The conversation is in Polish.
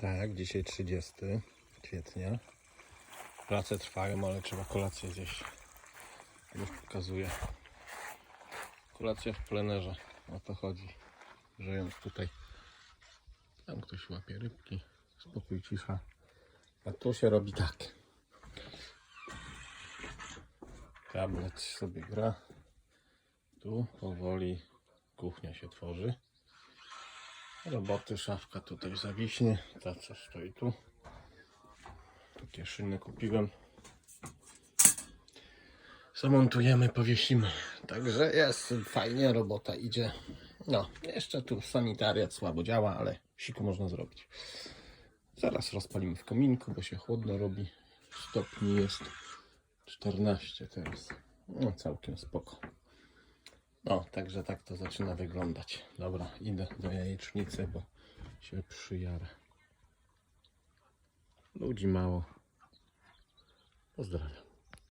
Tak, dzisiaj 30 kwietnia. Prace trwają, ale trzeba kolację zjeść. Już pokazuję. Kolacja w plenerze. O to chodzi. Żyjąc tutaj. Tam ktoś łapie rybki. Spokój, cisza. A tu się robi tak. Tablet sobie gra. Tu powoli kuchnia się tworzy. Roboty, szafka tutaj zawiśnie. Ta co stoi tu. Takie szyny kupiłem. Zamontujemy, powiesimy. Także jest fajnie, robota idzie. No, jeszcze tu sanitariat słabo działa, ale siku można zrobić. Zaraz rozpalimy w kominku, bo się chłodno robi. Stopni jest 14 teraz. No, całkiem spoko. No, także tak to zaczyna wyglądać. Dobra, idę do jajecznicy, bo się przyjarę. Ludzi mało. Pozdrawiam.